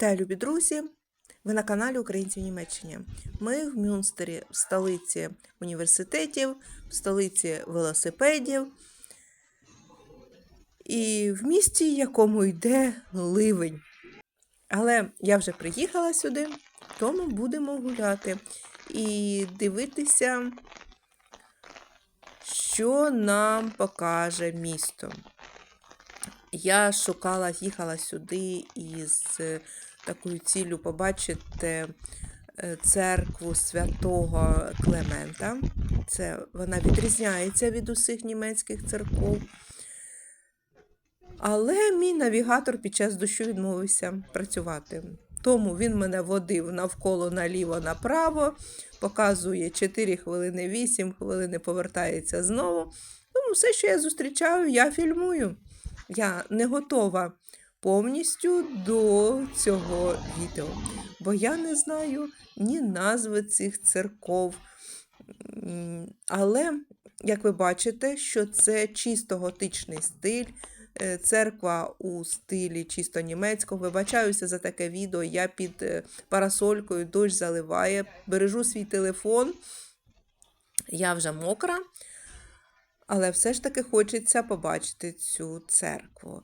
Вітаю, любі друзі! Ви на каналі Українці в Німеччині. Ми в Мюнстері, в столиці університетів, в столиці велосипедів і в місті, якому йде ливень. Але я вже приїхала сюди, тому будемо гуляти і дивитися, що нам покаже місто. Я шукала, їхала сюди із такою ціллю побачити е, церкву святого Клемента. Це вона відрізняється від усіх німецьких церков. Але мій навігатор під час дощу відмовився працювати. Тому він мене водив навколо наліво направо, показує 4 хвилини, 8 хвилин, повертається знову. Тому все, що я зустрічаю, я фільмую. Я не готова повністю до цього відео, бо я не знаю ні назви цих церков. Але, як ви бачите, що це чисто готичний стиль, е, церква у стилі чисто німецького. Вибачаюся за таке відео. Я під е, парасолькою дощ заливає, бережу свій телефон. Я вже мокра, але все ж таки хочеться побачити цю церкву.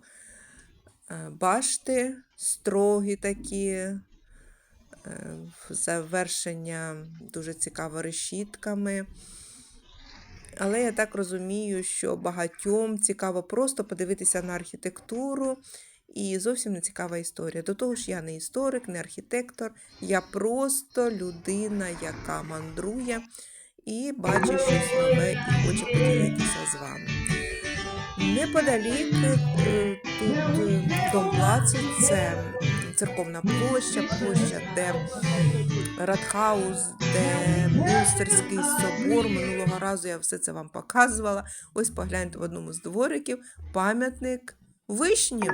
Е, Башти строгі такі, е, завершення дуже цікаво решітками. Але я так розумію, що багатьом цікаво просто подивитися на архітектуру і зовсім не цікава історія. До того ж, я не історик, не архітектор, я просто людина, яка мандрує і бачить щось нове і хоче поділитися з вами. Неподалік е, тут е, Домплацу, це церковна площа, площа, де Радхаус, де Мюнстерський собор. Минулого разу я все це вам показувала. Ось погляньте в одному з двориків пам'ятник вишні.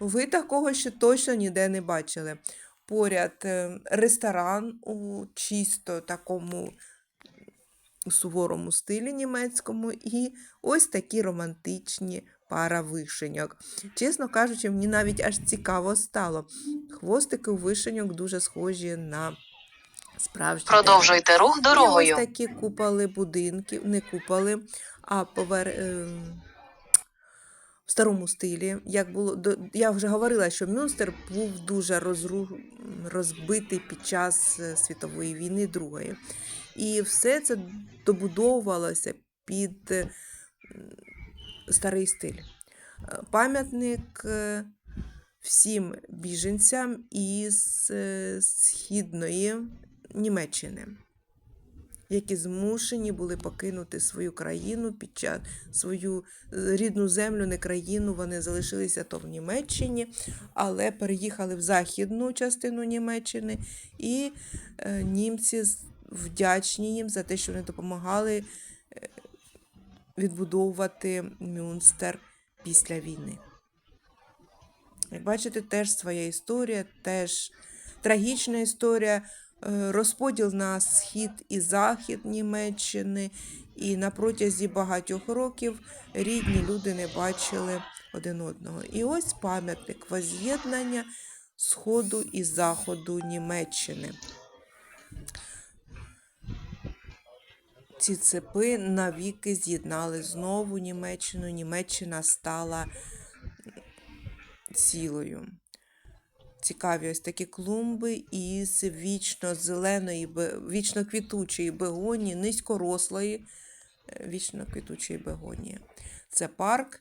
Ви такого ще точно ніде не бачили. Поряд е, ресторан у чисто такому суворому стилі німецькому, і ось такі романтичні пара вишеньок. Чесно кажучи, мені навіть аж цікаво стало. Хвостики у вишеньок дуже схожі на справжні. Продовжуйте рух І дорогою. ось такі куполи будинків, не куполи, а повер... ем, в старому стилі. Як було, до- я вже говорила, що Мюнстер був дуже розру... розбитий під час е, світової війни Другої. І все це добудовувалося під е, старий стиль. Е, Пам'ятник е, всім біженцям із східної Німеччини, які змушені були покинути свою країну під час свою рідну землю, не країну. Вони залишилися то в Німеччині, але переїхали в західну частину Німеччини, і німці вдячні їм за те, що вони допомагали е, відбудовувати Мюнстер після війни. Як бачите, теж своя історія, теж трагічна історія, е, розподіл на схід і захід Німеччини, і на протязі багатьох років рідні люди не бачили один одного. І ось пам'ятник воз'єднання Сходу і Заходу Німеччини. Ці цепи навіки з'єднали знову Німеччину. Німеччина стала цілою. Цікаві ось такі клумби із вічно зеленої, вічно квітучої бегонії, низькорослої е, вічно квітучої бегонії. Це парк,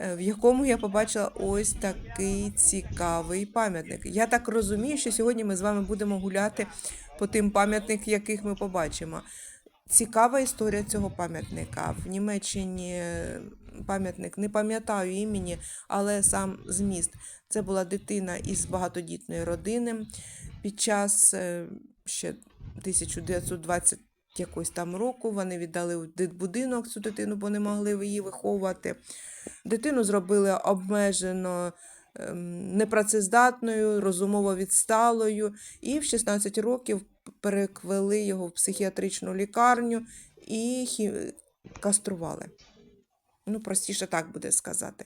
е, в якому я побачила ось такий цікавий пам'ятник. Я так розумію, що сьогодні ми з вами будемо гуляти по тим пам'ятникам, яких ми побачимо. Цікава історія цього пам'ятника. В Німеччині е, пам'ятник не пам'ятаю імені, але сам зміст. Це була дитина із багатодітної родини. Під час е, ще 1920 якось там року вони віддали в дитбудинок цю дитину, бо не могли її виховувати. Дитину зробили обмежено ем, непрацездатною, розумово відсталою, і в 16 років переквели його в психіатричну лікарню і хі- кастрували. Ну, простіше так буде сказати.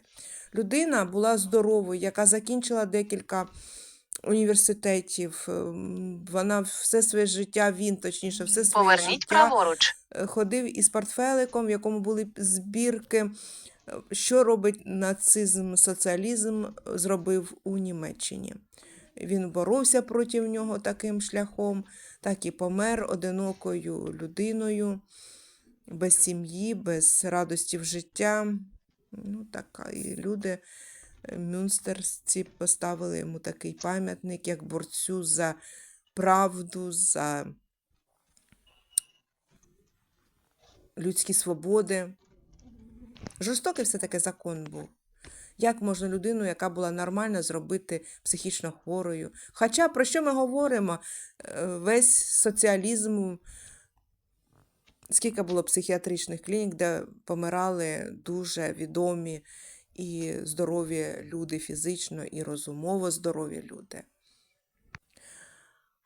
Людина була здоровою, яка закінчила декілька університетів. ем, Вона все своє життя, він точніше, все своє Поверніть життя праворуч. е, ходив із портфеликом, в якому були збірки, е, що робить нацизм, соціалізм, е, зробив у Німеччині. Він боровся проти нього таким шляхом, так і помер одинокою людиною, без сім'ї, без радостів життя. Ну, така. І люди е, мюнстерці поставили йому такий пам'ятник, як борцю за правду, за людські свободи. Жорстокий все-таки закон був. Як можна людину, яка була нормальна, зробити психічно хворою? Хоча про що ми говоримо? Е, Весь соціалізм, скільки було психіатричних клінік, де помирали дуже відомі і здорові люди фізично, і розумово здорові люди.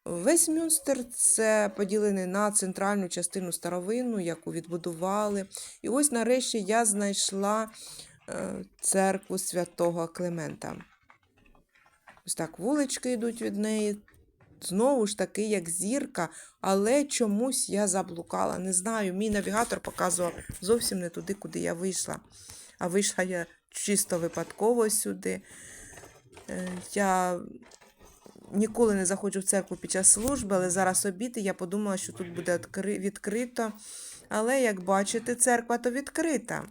Весь Мюнстер це поділений на центральну частину старовинну, яку відбудували. І ось нарешті я знайшла церкву святого Климента. Ось так вулички йдуть від неї. Знову ж таки, як зірка, але чомусь я заблукала. Не знаю, мій навігатор показував зовсім не туди, куди я вийшла. А вийшла я чисто випадково сюди. Е, Я ніколи не заходжу в церкву під час служби, але зараз обід, і я подумала, що тут буде відкрито. Але, як бачите, церква то відкрита.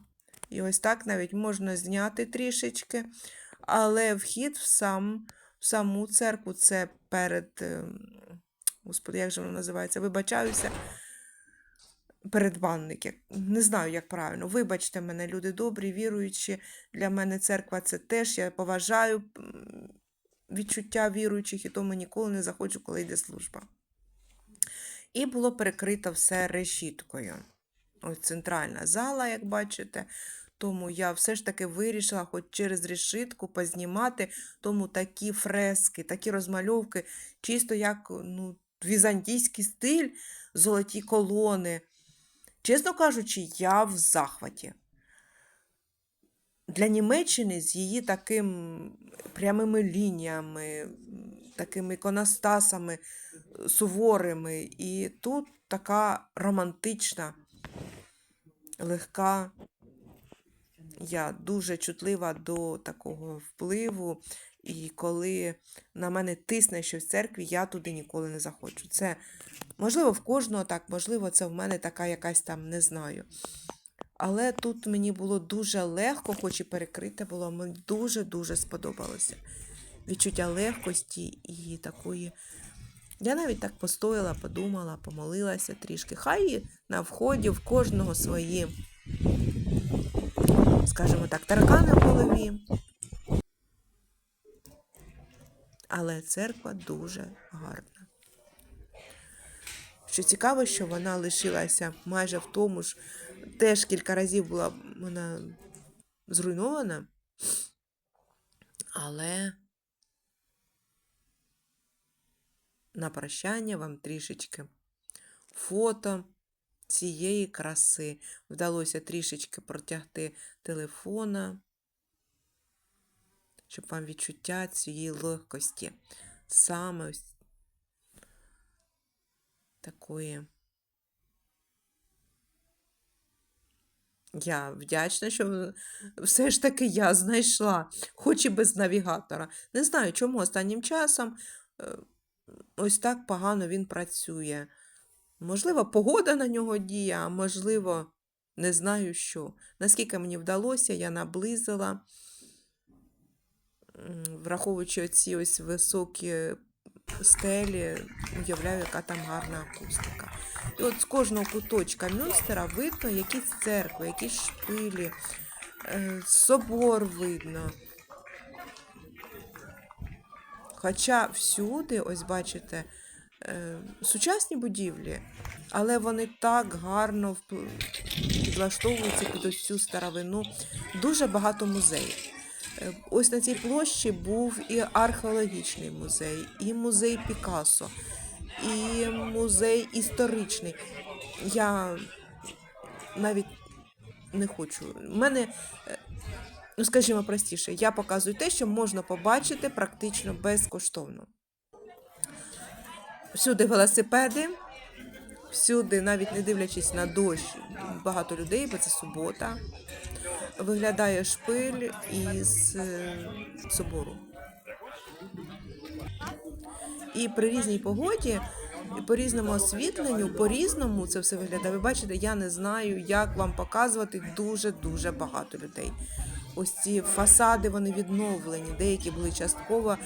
І ось так навіть можна зняти трішечки. Але вхід в, сам, в саму церкву це перед. ем, Господи, як же воно називається? Вибачаюся. Передбанник. як- Не знаю, як правильно. Вибачте мене, люди добрі, віруючі. Для мене церква це теж. Я поважаю відчуття віруючих, і тому ніколи не заходжу, коли йде служба. І було перекрито все решіткою. Ось центральна зала, як бачите. Тому я все ж таки вирішила, хоч через решітку познімати тому такі фрески, такі розмальовки, чисто як ну, візантійський стиль, золоті колони. Чесно кажучи, я в захваті. Для Німеччини з її таким прямими лініями, такими іконостасами суворими. І тут така романтична, легка. Я дуже чутлива до такого впливу. І коли на мене тисне щось в церкві, я туди ніколи не заходжу. Це можливо в кожного так, можливо, це в мене така якась там, не знаю. Але тут мені було дуже легко, хоч і перекрите було, мені дуже-дуже сподобалося. Відчуття легкості і такої. Я навіть так постояла, подумала, помолилася трішки. Хай на вході в кожного свої, скажімо так, таракани в голові. Але церква дуже гарна. Що цікаво, що вона лишилася майже в тому ж, теж кілька разів була вона зруйнована, але на прощання вам трішечки фото цієї краси. Вдалося трішечки протягти телефона, щоб вам відчуття цієї легкості. Саме такої. Я вдячна, що все ж таки я знайшла, хоч і без навігатора. Не знаю, чому останнім часом е, ось так погано він працює. Можливо, погода на нього діє, а можливо, не знаю що. Наскільки мені вдалося, я наблизила, враховуючи оці ось високі стелі, уявляю, яка там гарна акустика. І от з кожного куточка Мюнстера видно якісь церкви, якісь шпилі, е, собор видно. Хоча всюди, ось бачите, е, сучасні будівлі, але вони так гарно підлаштовуються під ось цю старовину. Дуже багато музеїв. Е, Ось на цій площі був і археологічний музей, і музей Пікассо, і музей історичний. Я навіть не хочу. У мене, е, ну скажімо простіше, я показую те, що можна побачити практично безкоштовно. Всюди велосипеди, всюди, навіть не дивлячись на дощ, багато людей, бо це субота. Виглядає шпиль із е, собору. І при різній погоді, по різному освітленню, по різному це все виглядає. Ви бачите, я не знаю, як вам показувати дуже дуже багато людей. Ось ці фасади вони відновлені, деякі були частково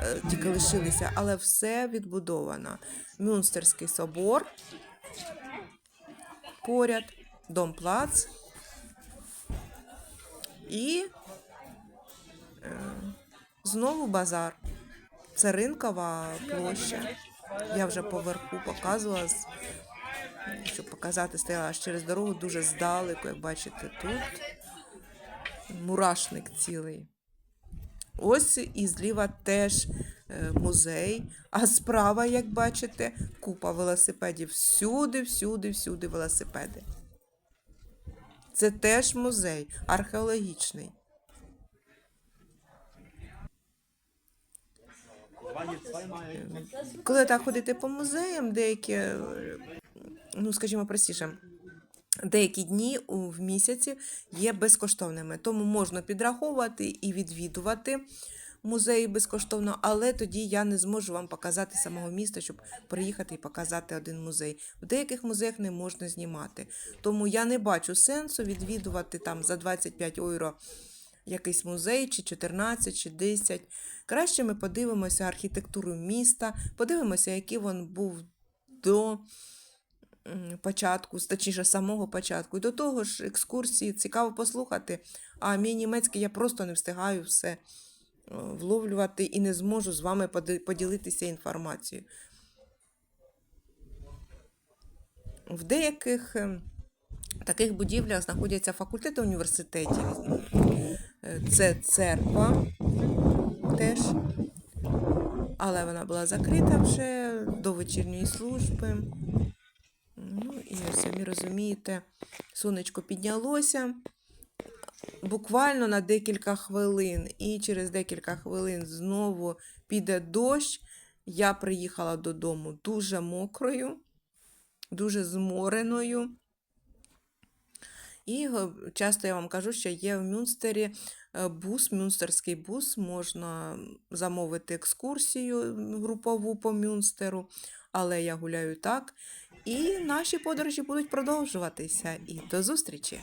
е, тільки лишилися, але все відбудовано. Мюнстерський собор, поряд, Домплац і е, знову базар. Це ринкова площа. Я вже поверху показувала, щоб показати, стояла аж через дорогу дуже здалеку, як бачите, тут мурашник цілий. Ось і зліва теж е, музей, а справа, як бачите, купа велосипедів. Всюди, всюди, всюди велосипеди. Це теж музей археологічний. Коли так ходити по музеям, деякі, ну скажімо простіше, деякі дні в місяці є безкоштовними, тому можна підраховувати і відвідувати музеї безкоштовно, але тоді я не зможу вам показати самого міста, щоб приїхати і показати один музей. В деяких музеях не можна знімати. Тому я не бачу сенсу відвідувати там за 25 євро якийсь музей, чи 14, чи 10. Краще ми подивимося архітектуру міста, подивимося, який він був до початку, точніше, самого початку. І до того ж, екскурсії цікаво послухати. А мій німецький я просто не встигаю все е, вловлювати і не зможу з вами поділитися інформацією. В деяких ем, таких будівлях знаходяться факультети університетів. Е, Це церква теж. Але вона була закрита вже до вечірньої служби. І самі розумієте, сонечко піднялося буквально на декілька хвилин, і через декілька хвилин знову піде дощ. Я приїхала додому дуже мокрою, дуже змореною. І е, часто я вам кажу, що є в Мюнстері е, бус, мюнстерський бус, можна замовити екскурсію групову по Мюнстеру, але я гуляю так. І наші подорожі будуть продовжуватися. І до зустрічі!